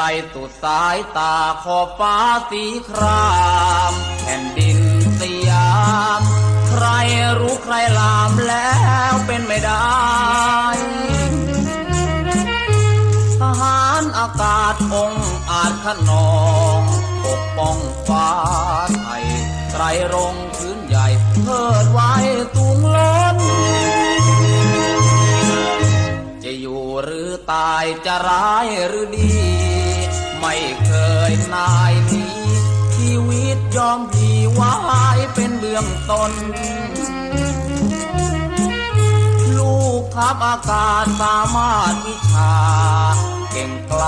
ลสายตาขอบฟ้าสีครามแผ่นดินสยาม ใครรู้ใครลามแล้วเป็นไม่ได้ทหารอากาศองค์อาจขนองปกป้องฟ้าไทยไตรรงค์พื้นใหญ่เพิดไว้ตูงล้นจะอยู่หรือตายจะร้ายหรือดี ไม่เคยนายนี้ ชีวิตยอมพีวายเป็นเบื้องต้น ลูกทับอากาศสามารถวิชา เก่งกล้า